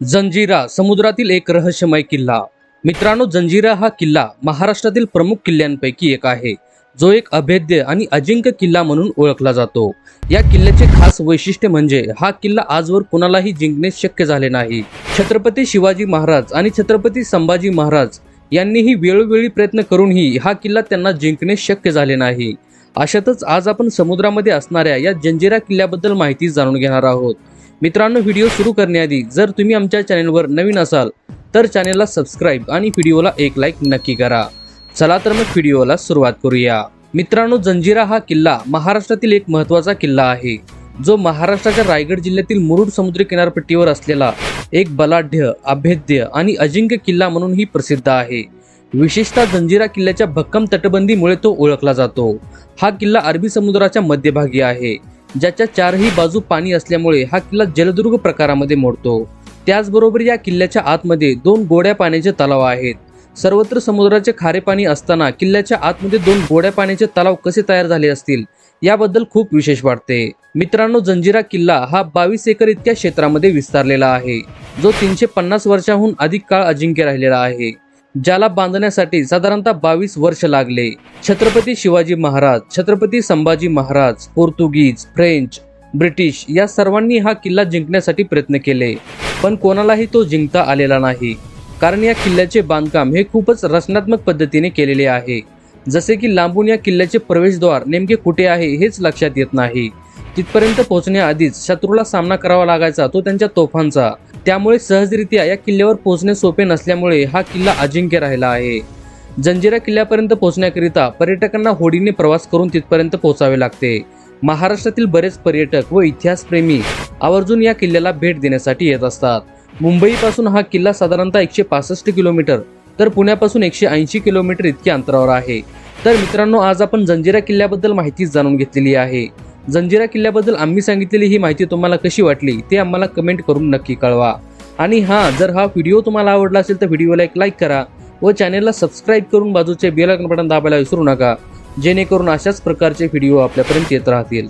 जंजिरा समुद्रातील एक रहस्यमय किल्ला. मित्रांनो जंजिरा हा किल्ला महाराष्ट्रातील प्रमुख किल्ल्यांपैकी एक आहे. जो एक अभेद्य आणि अजिंक्य किल्ला म्हणून ओळखला जातो. या किल्ल्याचे खास वैशिष्ट्य म्हणजे हा किल्ला आजवर कुणालाही जिंकणे शक्य झाले नाही. छत्रपती शिवाजी महाराज आणि छत्रपती संभाजी महाराज यांनीही वेळोवेळी प्रयत्न करूनही हा किल्ला त्यांना जिंकणे शक्य झाले नाही. अशातच आज आपण समुद्रामध्ये असणाऱ्या या जंजिरा किल्ल्याबद्दल माहिती जाणून घेणार आहोत. मित्रांनो व्हिडिओ सुरू करण्याआधी जर तुम्ही आमच्या चॅनेलवर नवीन असाल तर चॅनेलला सबस्क्राईब आणि व्हिडिओला एक लाईक नक्की करा. चला तर मग व्हिडिओला सुरुवात करूया. मित्रांनो जंजिरा हा किल्ला महाराष्ट्रातील एक महत्त्वाचा किल्ला आहे. जो महाराष्ट्राच्या रायगड जिल्ह्यातील मुरुड समुद्री किनारपट्टीवर असलेला एक बलाढ्य अभेद्य आणि अजिंक्य किल्ला म्हणूनही प्रसिद्ध आहे. विशेषतः जंजिरा किल्ल्याच्या भक्कम तटबंदीमुळे तो ओळखला जातो. हा किल्ला अरबी समुद्राच्या मध्यभागी आहे. ज्याच्या चारही बाजू पाणी असल्यामुळे हा किल्ला जलदुर्ग प्रकारामध्ये मोडतो. त्याचबरोबर या किल्ल्याच्या आतमध्ये दोन गोड्या पाण्याचे तलाव आहेत. सर्वत्र समुद्राचे खारे पाणी असताना किल्ल्याच्या आतमध्ये दोन गोड्या पाण्याचे तलाव कसे तयार झाले असतील याबद्दल खूप विशेष वाटते. मित्रांनो जंजिरा किल्ला हा बावीस एकर इतक्या क्षेत्रामध्ये विस्तारलेला आहे जो तीनशे पन्नास वर्षाहून अधिक काळ अजिंक्य राहिलेला आहे. ज्याला बांधण्यासाठी साधारणतः बावीस वर्ष लागले. Chhatrapati Shivaji Maharaj Chhatrapati Sambhaji Maharaj Portuguese French British या सर्वांनी हा किल्ला जिंकण्यासाठी प्रयत्न केले. पण कोणालाही तो जिंकता आलेला नाही. कारण या किल्ल्याचे बांधकाम हे खूपच रचनात्मक पद्धतीने केलेले आहे. जसे की लांबून या किल्ल्याचे प्रवेशद्वार नेमके कुठे आहे हेच लक्षात येत नाही. तिथपर्यंत पोहोचण्याआधीच शत्रूला सामना करावा लागायचा तो त्यांच्या तोफांचा. त्यामुळे सहजरित्या या किल्ल्यावर पोहोचणे सोपे नसल्यामुळे हा किल्ला अजिंक्य राहिला आहे. जंजिरा किल्ल्यापर्यंत पोहोचण्याकरिता पर्यटकांना होडीने प्रवास करून तिथपर्यंत पोहोचावे लागते. महाराष्ट्रातील बरेच पर्यटक व इतिहासप्रेमी आवर्जून या किल्ल्याला भेट देण्यासाठी येत असतात. मुंबईपासून हा किल्ला साधारणतः एकशे पासष्ट किलोमीटर तर पुण्यापासून एकशे ऐंशी किलोमीटर इतक्या अंतरावर आहे. तर मित्रांनो आज आपण जंजिरा किल्ल्याबद्दल माहिती जाणून घेतलेली आहे. जंजिरा किल्ल्याबद्दल आम्ही सांगितलेली ही माहिती तुम्हाला कशी वाटली ते आम्हाला कमेंट करून नक्की कळवा. आणि हां जर हा व्हिडिओ तुम्हाला आवडला असेल तर व्हिडिओला एक लाईक करा व चॅनेलला सबस्क्राईब करून बाजूचे बेल आयकॉन बटन दाबायला विसरू नका. जेणेकरून अशाच प्रकारचे व्हिडिओ आपल्यापर्यंत येत राहतील.